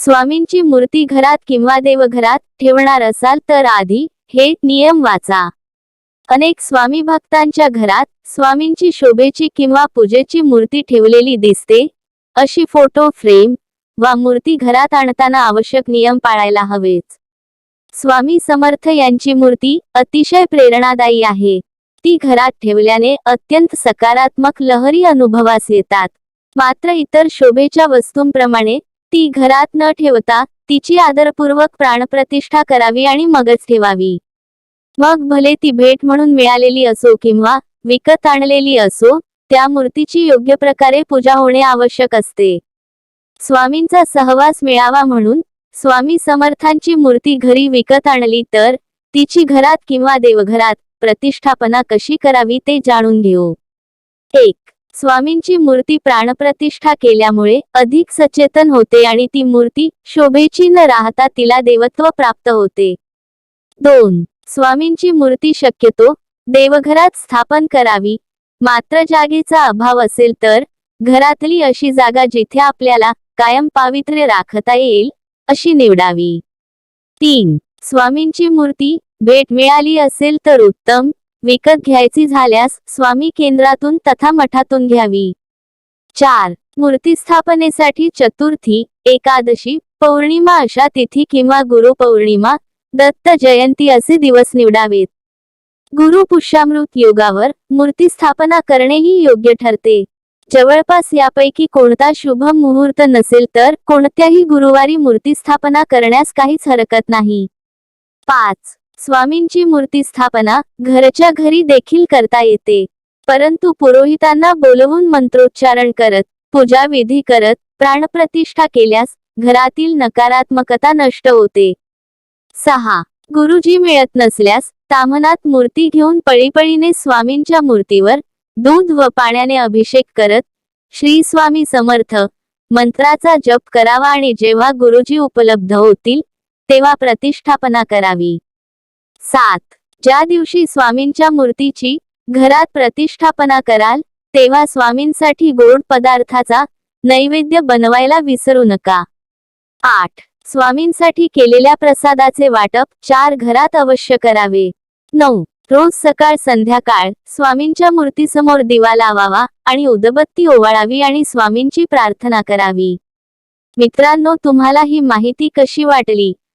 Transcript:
स्वामींची मूर्ती घरात किंवा देवघरात ठेवणार असाल तर आधी हे नियम वाचा. अनेक स्वामी भक्तांच्या घरात स्वामींची शोभेची किंवा पूजेची मूर्ती ठेवलेली दिसते. अशी फोटो फ्रेम वा मूर्ती घरात आणताना आवश्यक नियम पाळायला हवेच स्वामी समर्थ यांची मूर्ती अतिशय प्रेरणादायी आहे. ती घरात ठेवल्याने अत्यंत सकारात्मक लहरी अनुभवास येतात. मात्र इतर शोभेच्या वस्तूंप्रमाणे ती घरात न ठेवता तिची आदरपूर्वक प्राणप्रतिष्ठा करावी आणि मगच ठेवावी. मग भले ती भेट म्हणून मिळालेली असो किंवा विकत आणलेली असो त्या मूर्तीची योग्य प्रकारे पूजा होणे आवश्यक असते. स्वामींचा सहवास मिळावा म्हणून स्वामी समर्थांची मूर्ती घरी विकत आणली तर तिची घरात किंवा देवघरात प्रतिष्ठापना कशी करावी ते जाणून घेऊ. एक स्वामींची मूर्ती प्राणप्रतिष्ठा केल्यामुळे अधिक सचेतन होते आणि ती मूर्ती शोभेची न राहता तिला देवत्व प्राप्त होते. दोन. स्वामींची मूर्ती शक्यतो देवघरात स्थापन करावी. मात्र जागेचा अभाव असेल तर घरातली अशी जागा जिथे आपल्याला कायम पावित्र्य राखता येईल अशी निवडावी. तीन. स्वामींची मूर्ती भेट मिळाली असेल तर उत्तम विकत घ्यायची झाल्यास स्वामी केंद्रातून तथा मठातून घ्यावी. चार. मूर्ती स्थापनेसाठी चतुर्थी एकादशी पौर्णिमा अशा तिथी किंवा गुरुपौर्णिमा दत्त जयंती असे दिवस निवडावेत. गुरु पुष्यामृत योगावर मूर्ती स्थापना करणेही योग्य ठरते. जवळपास यापैकी कोणता शुभ मुहूर्त नसेल तर कोणत्याही गुरुवारी मूर्ती स्थापना करण्यास काहीच हरकत नाही. पाच. स्वामींची मूर्ती स्थापना घरच्या घरी देखील करता येते. परंतु पुरोहितांना बोलवून मंत्रोच्चारण करत पूजा विधी करत प्राणप्रतिष्ठा केल्यास घरातील नकारात्मकता नष्ट होते. सहा. गुरुजी मिळत नसल्यास तामनात मूर्ती घेऊन पळीपळीने स्वामींच्या मूर्तीवर दूध व पाण्याने अभिषेक करत श्री स्वामी समर्थ मंत्राचा जप करावा आणि जेव्हा गुरुजी उपलब्ध होतील तेव्हा प्रतिष्ठापना करावी. सात. ज्या दिवशी स्वामींच्या मूर्तीची घरात प्रतिष्ठापना कराल तेव्हा स्वामींसाठी गोड पदार्थाचा नैवेद्य बनवायला विसरू नका. आठ. स्वामींसाठी केलेल्या प्रसादाचे वाटप चार घरात अवश्य करावे. नऊ. रोज सकाळ संध्याकाळ स्वामींच्या मूर्तीसमोर दिवा लावावा आणि उदबत्ती ओवाळावी आणि स्वामींची प्रार्थना करावी. मित्रांनो तुम्हाला ही माहिती कशी वाटली?